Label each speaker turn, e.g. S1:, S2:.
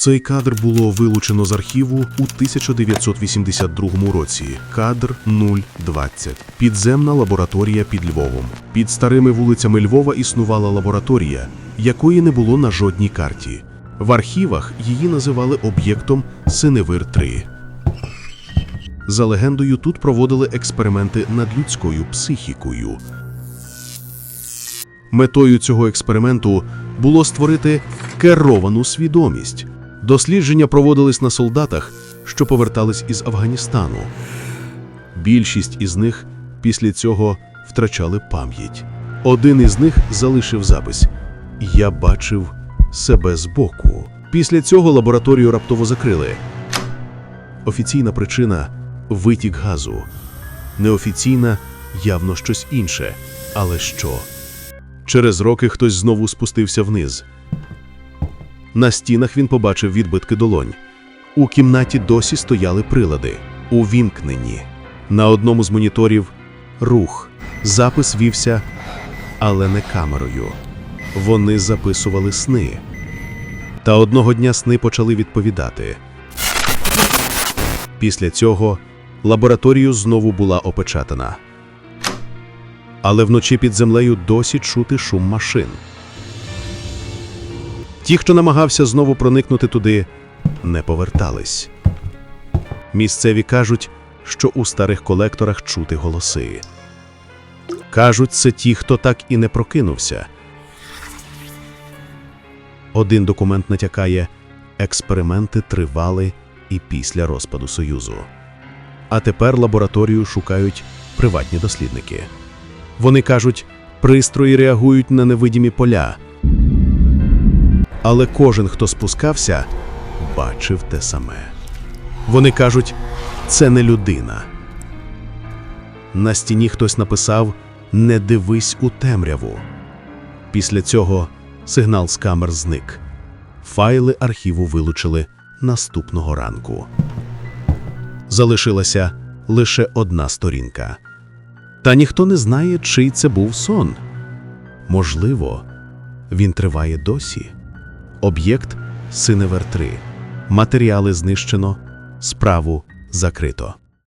S1: Цей кадр було вилучено з архіву у 1982 році. Кадр 020. Підземна лабораторія під Львовом. Під старими вулицями Львова існувала лабораторія, якої не було на жодній карті. В архівах її називали об'єктом Синевир 3 За легендою, тут проводили експерименти над людською психікою. Метою цього експерименту було створити керовану свідомість. Дослідження проводились на солдатах, що повертались із Афганістану. Більшість із них після цього втрачали пам'ять. Один із них залишив запис: Я бачив себе збоку. Після цього лабораторію раптово закрили. Офіційна причина витік газу. Неофіційна явно щось інше. Але що? Через роки хтось знову спустився вниз. На стінах він побачив відбитки долонь. У кімнаті досі стояли прилади, увімкнені. На одному з моніторів рух. Запис вівся, але не камерою. Вони записували сни. Та одного дня сни почали відповідати. Після цього лабораторію знову була опечатана. Але вночі під землею досі чути шум машин. Ті, хто намагався знову проникнути туди, не повертались. Місцеві кажуть, що у старих колекторах чути голоси. Кажуть, це ті, хто так і не прокинувся. Один документ натякає, експерименти тривали і після розпаду Союзу. А тепер лабораторію шукають приватні дослідники. Вони кажуть, пристрої реагують на невидимі поля. Але кожен, хто спускався, бачив те саме. Вони кажуть, це не людина. На стіні хтось написав Не дивись у темряву. Після цього сигнал з камер зник. Файли архіву вилучили наступного ранку. Залишилася лише одна сторінка. Та ніхто не знає, чий це був сон. Можливо, він триває досі. Об'єкт Синевер 3. Матеріали знищено, справу закрито.